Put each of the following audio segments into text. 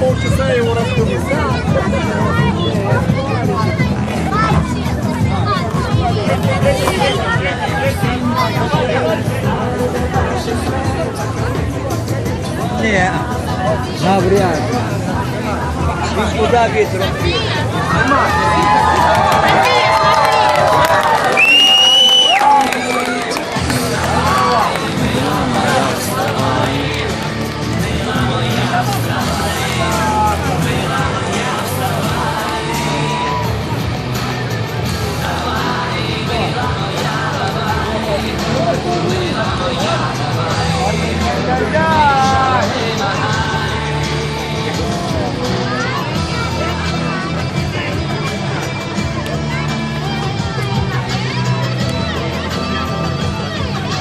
полчаса его раскрутить. Не, навряд ли. И куда ветер?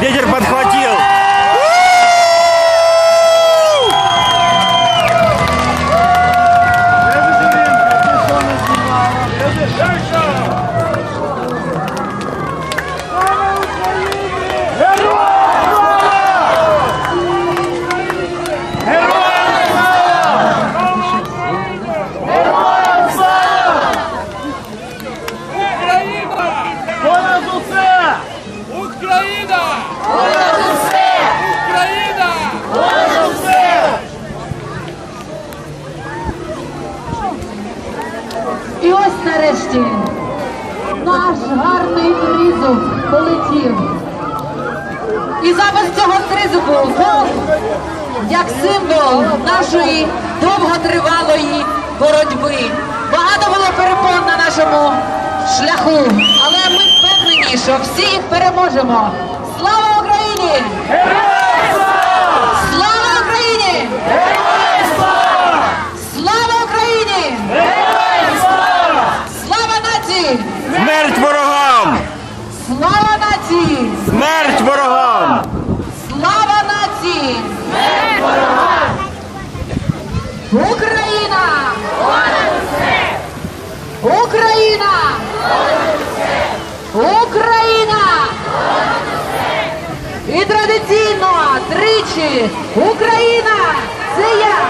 ветер подхватил. Наш гарний тризуб полетів. І замість цього тризубу гол, як символ нашої довготривалої боротьби. Багато було перепон на нашому шляху, але ми впевнені, що всі їх переможемо. Слава Україна! Україна! І традиційно тричі Україна! Це я!